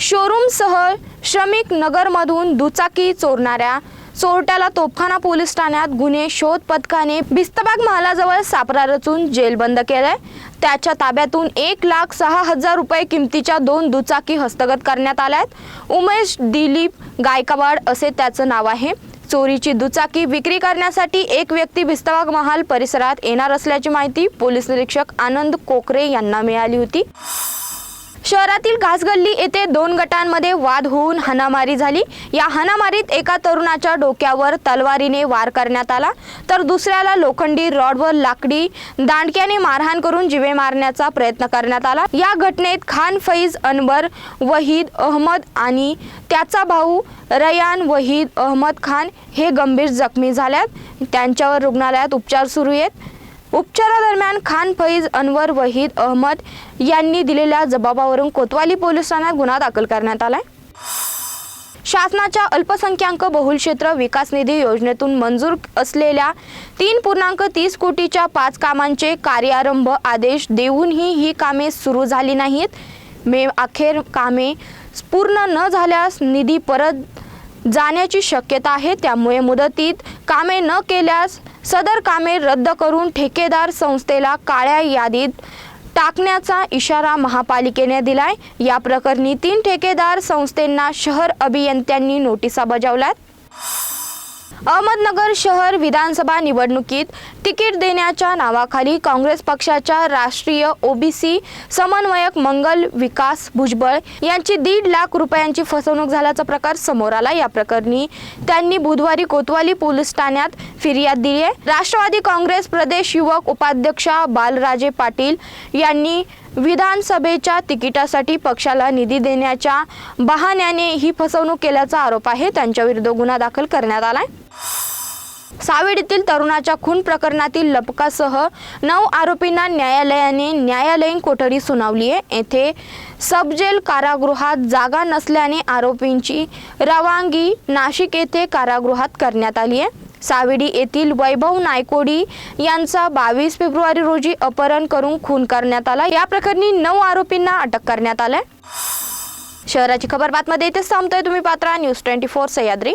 शोरूमसह श्रमिक नगरमधून दुचाकी चोरणाऱ्या चोरट्याला तोफखाना पोलीस ठाण्यात गुन्हे शोध पथकाने बिस्तबाग महालाजवळ सापरा रचून जेलबंद केलाय. त्याच्या ताब्यातून एक लाख सहा हजार रुपये किमतीच्या दोन दुचाकी हस्तगत करण्यात आल्यात. उमेश दिलीप गायकवाड असे त्याचं नाव आहे. चोरीची दुचाकी विक्री करण्यासाठी एक व्यक्ती बिस्तबाग महाल परिसरात येणार असल्याची माहिती पोलीस निरीक्षक आनंद कोकरे यांना मिळाली होती. शहरातील घासगल्ली येथे दोन गटांमध्ये वाद होऊन हाणामारी झाली. या हाणामारीत एका तरुणाच्या डोक्यावर तलवारीने वार करण्यात आला. तर दुसऱ्याला लोखंडी रॉडवर लाकडी दांडक्याने मारहाण करून जिवे मारण्याचा प्रयत्न करण्यात आला. या घटनेत खान फैज अनवर वहीद अहमद आणि त्याचा भाऊ रयान वहीद अहमद खान हे गंभीर जखमी झाल्यात. त्यांच्यावर रुग्णालयात उपचार सुरू आहेत. उपचारादरम्यान खान फैज अनवर वहीद अहमद यांनी दिलेल्या जबाबावरून कोतवाली पोलीस ठाण्यात गुन्हा दाखल करण्यात आलाय. शासनाच्या अल्पसंख्याक बहुल क्षेत्र विकास निधी योजनेतून मंजूर असलेल्या तीन पूर्णांक तीस कोटीच्या पाच कामांचे कार्यारंभ आदेश देऊनही ही कामे सुरू झाली नाहीत. मे अखेर कामे पूर्ण न झाल्यास निधी परत जाण्याची शक्यता आहे. त्यामुळे मुदतीत कामे न केल्यास सदर कामे रद्द करून ठेकेदार संस्थेला काळ्या यादीत टाकण्याचा इशारा महापालिकेने दिलाय. या प्रकरणी तीन ठेकेदार संस्थेंना शहर अभियंत्यांनी नोटिसा बजावल्यात. अहमदनगर शहर विधानसभा निवडणुकीत तिकीट देण्याच्या नावाखाली काँग्रेस पक्षाच्या राष्ट्रीय ओबीसी समन्वयक मंगल विकास भुजबळ यांची दीड लाख रुपयांची फसवणूक झाल्याचा प्रकार समोर आला. या प्रकरणी त्यांनी बुधवारी कोतवाली पोलीस ठाण्यात फिर्याद दिली आहे. राष्ट्रवादी काँग्रेस प्रदेश युवक उपाध्यक्षा बालराजे पाटील यांनी विधानसभेच्या तिकिटासाठी पक्षाला निधी देण्याच्या बहाण्याने ही फसवणूक केल्याचा आरोप आहे. त्यांच्याविरुद्ध गुन्हा दाखल करण्यात आलाय. सावेडीतील तरुणाच्या खून प्रकरणातील लपकासह नऊ आरोपींना न्यायालयाने न्यायालयीन कोठडी सुनावली आहे. येथे सबजेल कारागृहात जागा नसल्याने आरोपींची रवानगी नाशिक येथे कारागृहात करण्यात आली आहे. सावेडी येथील वैभव नायकोडी यांचा बावीस फेब्रुवारी रोजी अपहरण करून खून करण्यात आला. या प्रकरणी नऊ आरोपींना अटक करण्यात आलंय. शहराची खबर बातमध्ये इथेच थांबतोय तुम्ही Patra. News twenty four Sahyadri.